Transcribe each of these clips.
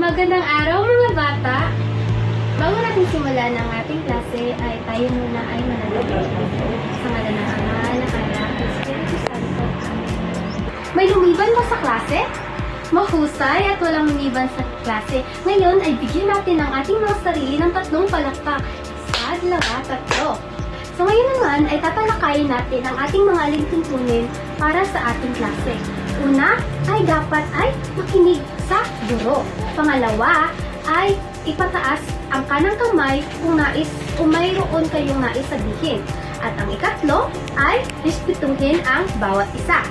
Magandang araw mga bata! Bago natin simulan ang ating klase ay tayo muna ay manalangin. Sa ngalan ng Ama, ng Anak, ng Espiritu Santo. May lumiban ba sa klase? Mahusay at walang lumiban sa klase. Ngayon ay bigyan natin ang ating mga sarili ng tatlong palakpak. Isa, dalawa, tatlo. So ngayon naman ay tatalakayin natin ang ating mga alintuntunin para sa ating klase. Una ay dapat ay makinig sa guro. Pangalawa ay ipataas ang kanang kamay kung nais o mayroon kayong nais sabihin. At ang ikatlo ay respetuhin ang bawat isa.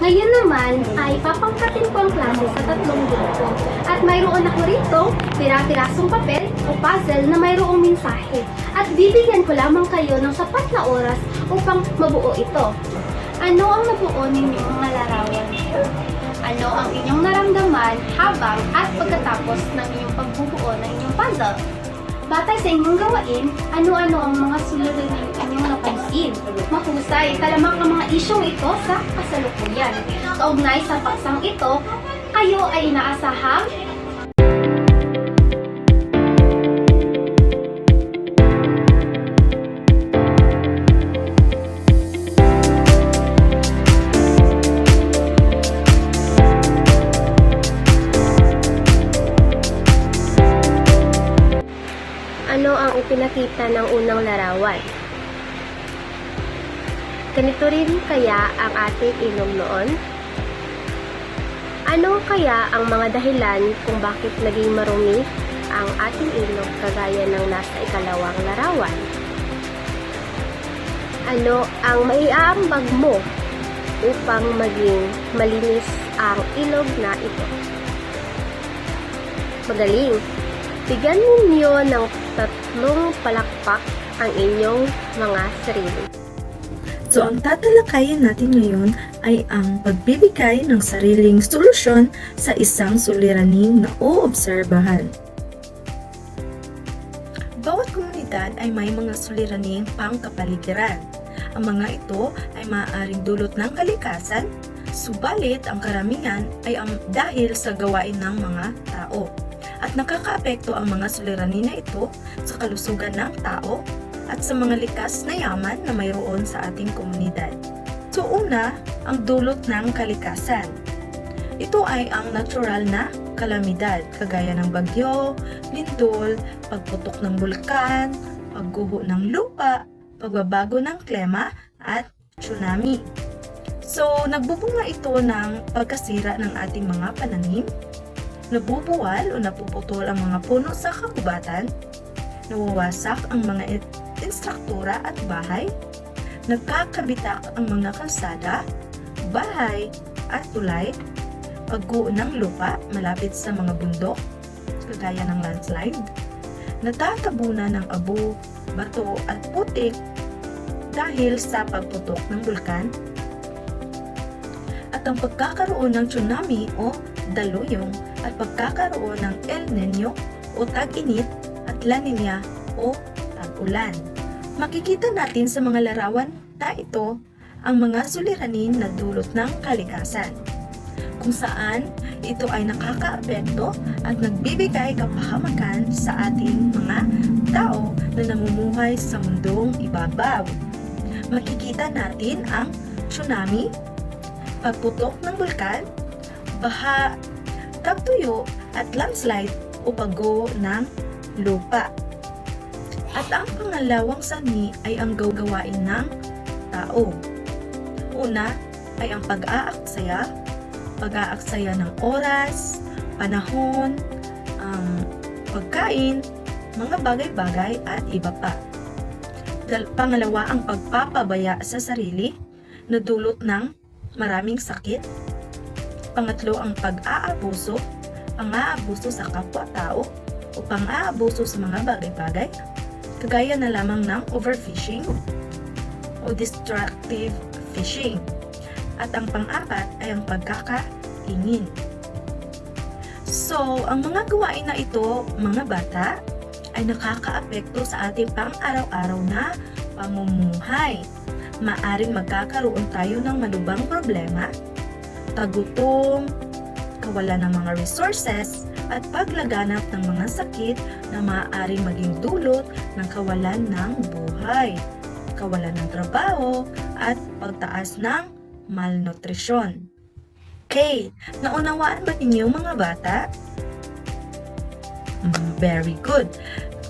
Ngayon naman ay papangkatin ko ang klase sa tatlong grupo. At mayroon ako rito pira-pirasong papel o puzzle na mayroong mensahe. At bibigyan ko lamang kayo ng sapat na oras upang mabuo ito. Ano ang nabuo ninyong mga larawan? Ano ang inyong naramdaman habang at pagkatapos ng inyong pagbubuo ng inyong puzzle? Batay sa inyong gawain, ano-ano ang mga suliranin inyong napansin? Mahusay, talamak ang mga isyong ito sa kasalukuyan. Kaugnay sa paksang ito, kayo ay inaasahang ipinakita ng unang larawan? Ganito rin kaya ang ating ilong noon? Ano kaya ang mga dahilan kung bakit naging marumi ang ating ilong kagaya ng nasa ikalawang larawan? Ano ang maiaambag mo upang maging malinis ang ilog na ito? Magaling! Bigyan ninyo ng tatlong palakpak ang inyong mga sarili. So, ang tatalakayin natin ngayon ay ang pagbibigay ng sariling solusyon sa isang suliraning na oobserbahan. Bawat komunidad ay may mga suliraning pangkapaligiran. Ang mga ito ay maaaring dulot ng kalikasan, subalit ang karamihan ay ang dahil sa gawain ng mga tao. At nakakaapekto ang mga suliranin na ito sa kalusugan ng tao at sa mga likas na yaman na mayroon sa ating komunidad. So una, ang dulot ng kalikasan. Ito ay ang natural na kalamidad, kagaya ng bagyo, lindol, pagputok ng bulkan, pagguho ng lupa, pagbabago ng klima, at tsunami. So, nagbubunga ito ng pagkasira ng ating mga pananim, nabubuwal o napuputol ang mga puno sa kabubatan, nawawasak ang mga in- instruktura at bahay, nagkakabitak ang mga kalsada, bahay at tulay, pagguho ng lupa malapit sa mga bundok, kagaya ng landslide, natatabunan ng abo, bato at putik dahil sa pagputok ng bulkan, at ang pagkakaroon ng tsunami o daluyong at pagkakaroon ng El Nino o tag-init at La Nina o tag-ulan. Makikita natin sa mga larawan na ito ang mga suliranin na dulot ng kalikasan kung saan ito ay nakakaapekto at nagbibigay kapahamakan sa ating mga tao na namumuhay sa mundong ibabaw. Makikita natin ang tsunami, pagputok ng bulkan, baha, tagtuyo at landslide o paggo ng lupa. At ang pangalawang sanhi ay ang gawgawain ng tao. Una ay ang pag-aaksaya, pag-aaksaya ng oras, panahon, um, pagkain, mga bagay-bagay at iba pa. Dal- Pangalawa ang pagpapabaya sa sarili na dulot ng maraming sakit. Pangatlo ang pag-aabuso, pang-aabuso sa kapwa-tao o pang-aabuso sa mga bagay-bagay, kagaya na lamang ng overfishing o destructive fishing. At ang pang-apat ay ang pagkakaingin. So, ang mga gawain na ito, mga bata, ay nakakaapekto sa ating pang-araw-araw na pamumuhay. Maaring magkakaroon tayo ng malubang problema, tagutom, kawalan ng mga resources, at paglaganap ng mga sakit na maaaring maging dulot ng kawalan ng buhay, kawalan ng trabaho, at pagtaas ng malnutrisyon. Okay, naunawaan ba ninyo mga bata? Mm, Very good.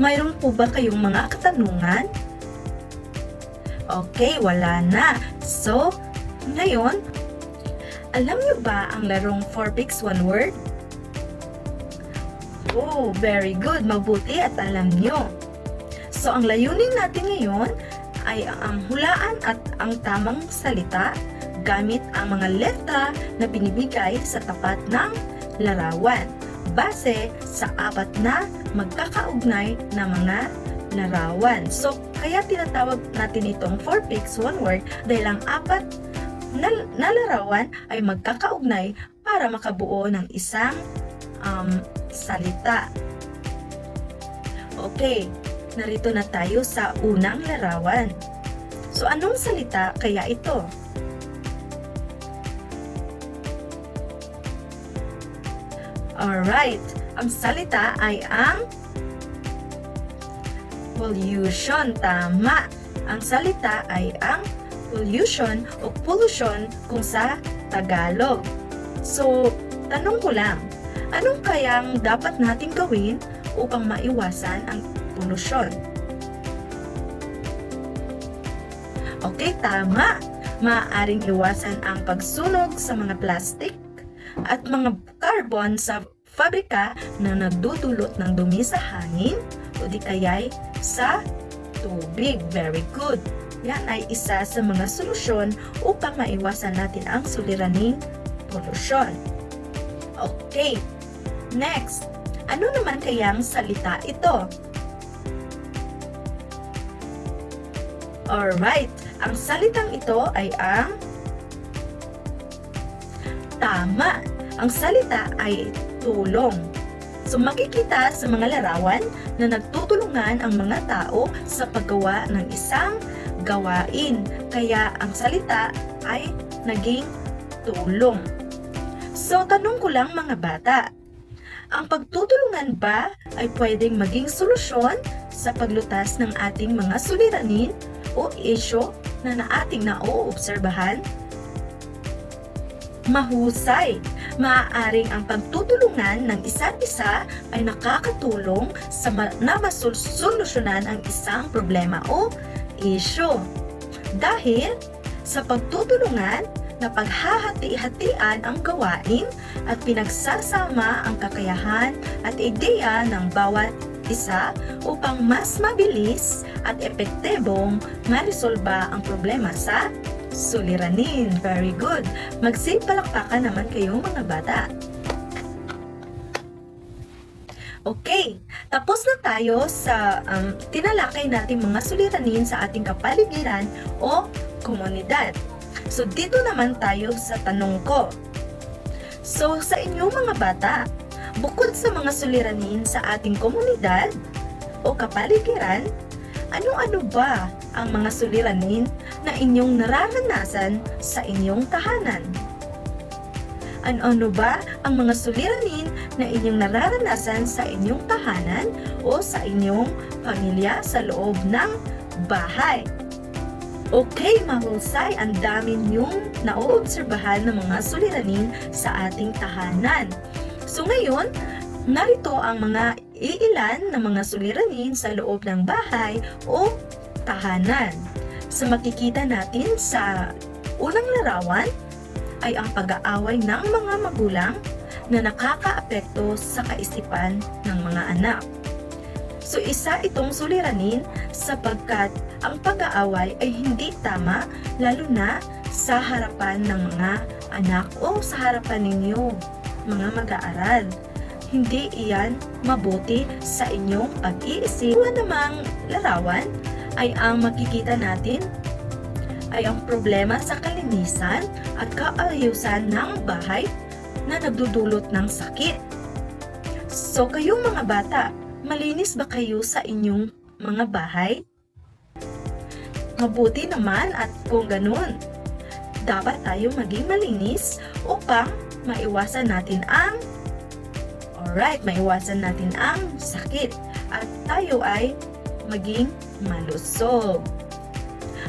Mayroon po ba kayong mga katanungan? Okay, wala na. So, ngayon, alam niyo ba ang larong 4 picks 1 word? Oh, very good. Mabuti at alam niyo. So, ang layunin natin ngayon ay ang hulaan at ang tamang salita gamit ang mga letra na binibigay sa tapat ng larawan base sa apat na magkakaugnay na mga larawan. So, kaya tinatawag natin itong 4 picks, 1 word dahil ang apat na, na larawan ay magkakaugnay para makabuo ng isang um, salita. Okay, narito na tayo sa unang larawan. So, anong salita kaya ito? Alright, ang salita ay ang pollution. Tama. Ang salita ay ang pollution o pollution kung sa Tagalog. So, tanong ko lang, anong kayang dapat natin gawin upang maiwasan ang polusyon? Okay, tama. Maaaring iwasan ang pagsunog sa mga plastic at mga carbon sa fabrika na nagdudulot ng dumi sa hangin o di kaya'y sa tubig. Very good. Yan ay isa sa mga solusyon upang maiwasan natin ang suliraning polusyon. Okay. Next, ano naman kayang salita ito? Alright, ang salitang ito ay ang tama. Ang salita ay tulong. So makikita sa mga larawan na nagtutulungan ang mga tao sa paggawa ng isang gawain. Kaya ang salita ay naging tulong. So tanong ko lang mga bata, ang pagtutulungan ba ay pwedeng maging solusyon sa paglutas ng ating mga suliranin o isyo na na ating nauobserbahan? Mahusay! Maaaring ang pagtutulungan ng isa't isa ay nakakatulong sa na masolusyonan ang isang problema o isyo. Dahil sa pagtutulungan na paghahati-hatian ang gawain at pinagsasama ang kakayahan at ideya ng bawat isa upang mas mabilis at epektibong maresolba ang problema sa suliranin. Very good. Magsipalakpakan naman kayo mga bata. Okay, tapos na tayo sa um, tinalakay nating mga suliranin sa ating kapaligiran o komunidad. So dito naman tayo sa tanong ko. So sa inyong mga bata, bukod sa mga suliranin sa ating komunidad o kapaligiran, ano-ano ba ang mga suliranin na inyong nararanasan sa inyong tahanan? Ano-ano ba ang mga suliranin na inyong nararanasan sa inyong tahanan o sa inyong pamilya sa loob ng bahay? Okay, mahusay, ang dami niyong nauobserbahan ng mga suliranin sa ating tahanan. So ngayon, narito ang mga iilan na mga suliranin sa loob ng bahay o tahanan. Sa makikita natin sa unang larawan ay ang pag-aaway ng mga magulang na nakakaapekto sa kaisipan ng mga anak. So isa itong suliranin sapagkat ang pag-aaway ay hindi tama lalo na sa harapan ng mga anak o sa harapan ninyo, mga mag-aaral. Hindi iyan mabuti sa inyong pag-iisip. Kung namang larawan ay ang makikita natin ay ang problema sa kalinisan at kaayusan ng bahay na nagdudulot ng sakit. So kayong mga bata, malinis ba kayo sa inyong mga bahay? Mabuti naman at kung ganun, dapat tayo maging malinis upang maiwasan natin ang Alright, maiwasan natin ang sakit at tayo ay maging malusog.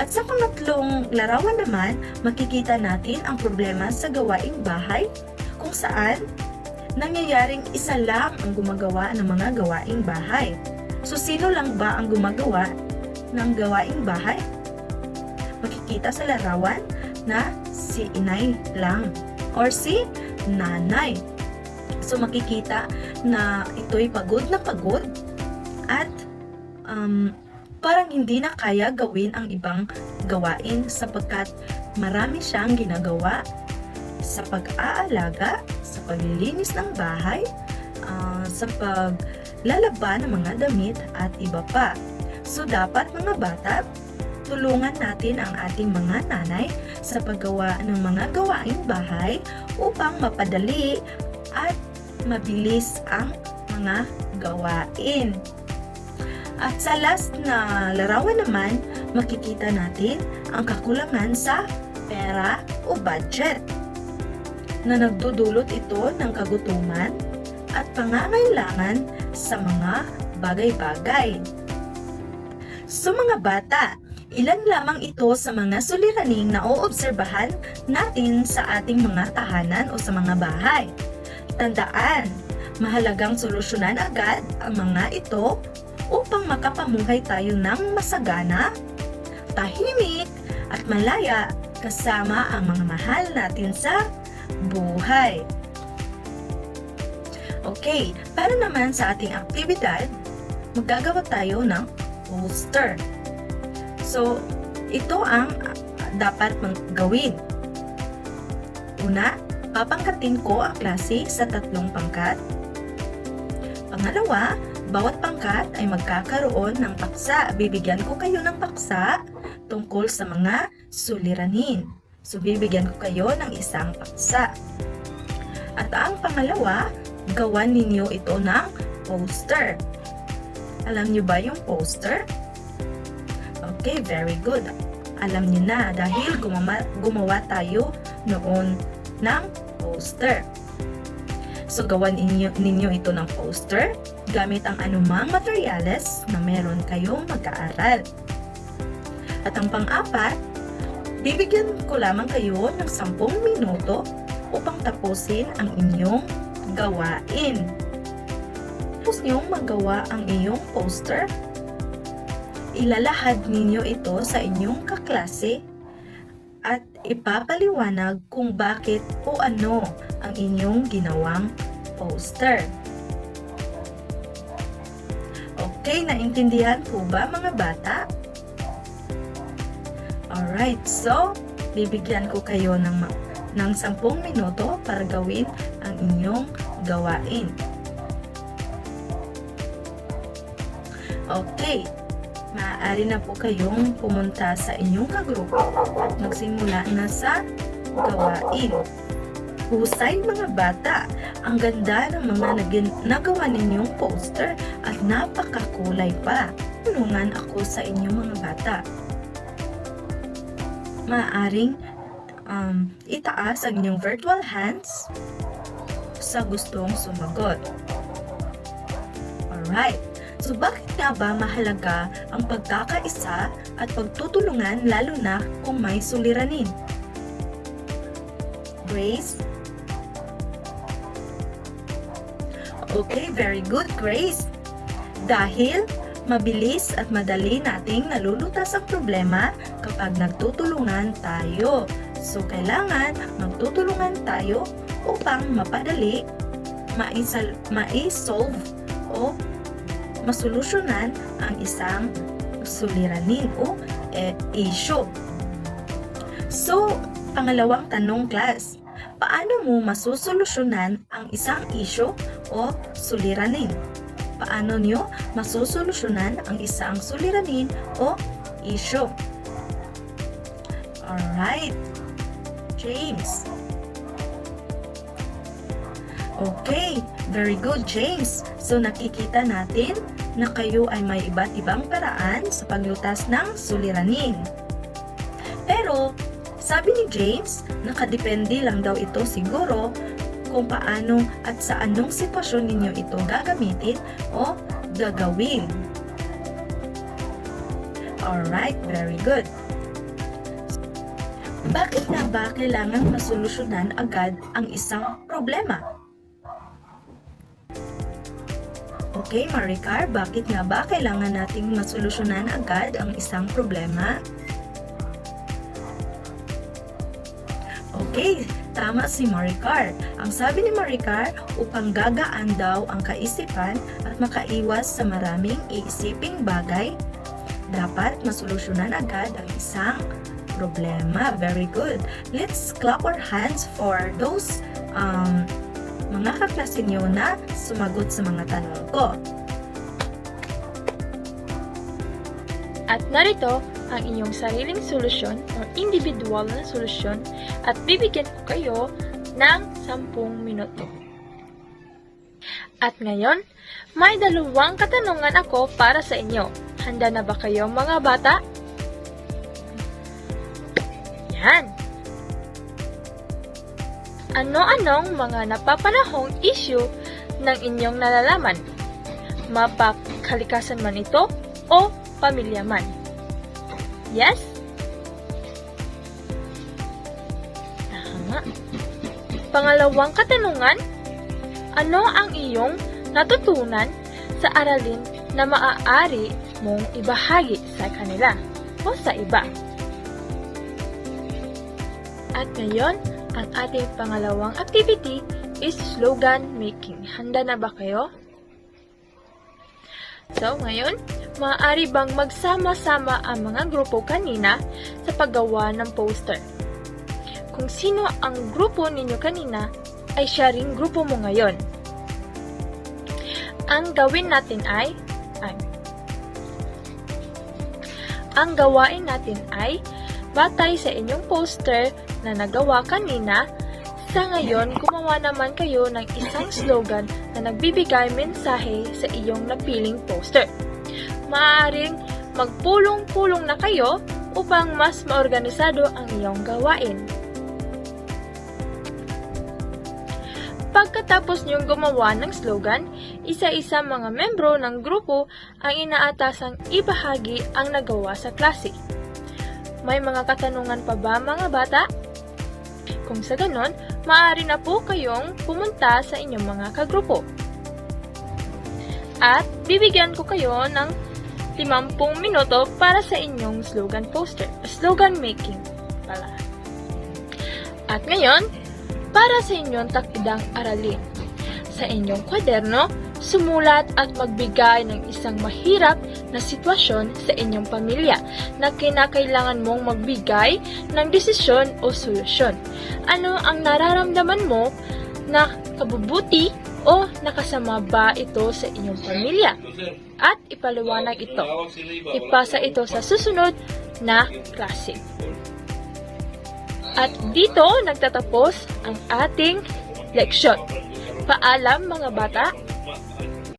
At sa pangatlong larawan naman, makikita natin ang problema sa gawaing bahay kung saan nangyayaring isa lang ang gumagawa ng mga gawaing bahay. So, sino lang ba ang gumagawa ng gawaing bahay? Makikita sa larawan na si inay lang or si nanay. So, makikita na ito'y pagod na pagod at um, parang hindi na kaya gawin ang ibang gawain sapagkat marami siyang ginagawa sa pag-aalaga, sa paglilinis ng bahay, ah, sa paglalaban ng mga damit at iba pa. So dapat mga bata, tulungan natin ang ating mga nanay sa paggawa ng mga gawaing bahay upang mapadali at mabilis ang mga gawain. At sa last na larawan naman, makikita natin ang kakulangan sa pera o budget na nagdudulot ito ng kagutuman at pangangailangan sa mga bagay-bagay. So mga bata, ilan lamang ito sa mga suliraning na oobserbahan natin sa ating mga tahanan o sa mga bahay. Tandaan, mahalagang solusyonan agad ang mga ito upang makapamuhay tayo ng masagana, tahimik at malaya kasama ang mga mahal natin sa buhay. Okay, para naman sa ating aktibidad, magagawa tayo ng poster. So, ito ang dapat gawin. Una, papangkatin ko ang klase sa tatlong pangkat. Pangalawa, bawat pangkat ay magkakaroon ng paksa. Bibigyan ko kayo ng paksa tungkol sa mga suliranin. So, bibigyan ko kayo ng isang paksa. At ang pangalawa, gawan ninyo ito ng poster. Alam niyo ba yung poster? Okay, very good. Alam niyo na dahil gumawa, gumawa tayo noon ng poster. So, gawan ninyo, ninyo ito ng poster gamit ang anumang materyales na meron kayong mag-aaral. At ang pang-apat, bibigyan ko lamang kayo ng 10 minuto upang tapusin ang inyong gawain. Tapos niyong magawa ang iyong poster, ilalahad ninyo ito sa inyong kaklase at ipapaliwanag kung bakit o ano ang inyong ginawang poster. Okay, naintindihan po ba mga bata? Alright, so bibigyan ko kayo ng, ng 10 minuto para gawin ang inyong gawain. Okay, maaari na po kayong pumunta sa inyong kagrupo magsimula na sa gawain. Husay mga bata, ang ganda ng mga nagin- nagawa ninyong poster at napakakulay pa. Tulungan ako sa inyong mga bata. Maaaring um, itaas ang inyong virtual hands sa gustong sumagot. Alright. So bakit nga ba mahalaga ang pagkakaisa at pagtutulungan lalo na kung may suliranin? Grace? Okay, very good, Grace. Dahil mabilis at madali nating nalulutas ang problema kapag nagtutulungan tayo. So, kailangan magtutulungan tayo upang mapadali, maisal, ma-solve o masolusyonan ang isang suliranin o eh, issue. So, pangalawang tanong class, paano mo masusolusyonan ang isang issue o suliranin? Paano nyo masusolusyonan ang isang suliranin o issue? Alright, James. Okay, very good James. So nakikita natin na kayo ay may iba't ibang paraan sa paglutas ng suliranin. Pero sabi ni James, nakadepende lang daw ito siguro kung paano at sa anong sitwasyon ninyo ito gagamitin o gagawin. Alright, very good. Bakit nga ba kailangan masolusyonan agad ang isang problema? Okay, Maricar, bakit nga ba kailangan nating masolusyonan agad ang isang problema? Okay, tama si Maricar. Ang sabi ni Maricar, upang gagaan daw ang kaisipan at makaiwas sa maraming iisiping bagay, dapat masolusyonan agad ang isang problema. Very good. Let's clap our hands for those um, mga kaklase nyo na sumagot sa mga tanong ko. At narito ang inyong sariling solusyon o individual na solusyon at bibigyan ko kayo ng 10 minuto. At ngayon, may dalawang katanungan ako para sa inyo. Handa na ba kayo mga bata? Yan! Ano-anong mga napapanahong issue ng inyong nalalaman? Mapakalikasan man ito o pamilya man? Yes? Tama. Pangalawang katanungan, ano ang iyong natutunan sa aralin na maaari mong ibahagi sa kanila o sa iba? At ngayon, ang ating pangalawang activity is slogan making. Handa na ba kayo? So, ngayon, maaari bang magsama-sama ang mga grupo kanina sa paggawa ng poster? Kung sino ang grupo ninyo kanina, ay siya ring grupo mo ngayon. Ang gawin natin ay, ay ang gawain natin ay batay sa inyong poster na nagawa kanina, sa ngayon gumawa naman kayo ng isang slogan na nagbibigay mensahe sa iyong napiling poster. Maaaring magpulong-pulong na kayo upang mas maorganisado ang iyong gawain. Pagkatapos niyong gumawa ng slogan, isa-isa mga membro ng grupo ang inaatasang ibahagi ang nagawa sa klase. May mga katanungan pa ba mga bata? Kung sa ganon, maaari na po kayong pumunta sa inyong mga kagrupo. At bibigyan ko kayo ng 50 minuto para sa inyong slogan poster, slogan making pala. At ngayon, para sa inyong takdang aralin. Sa inyong kwaderno, sumulat at magbigay ng isang mahirap na sitwasyon sa inyong pamilya na kinakailangan mong magbigay ng desisyon o solusyon. Ano ang nararamdaman mo na kabubuti o nakasama ba ito sa inyong pamilya? At ipaliwanag ito. Ipasa ito sa susunod na klase. At dito nagtatapos ang ating leksyon. Paalam mga bata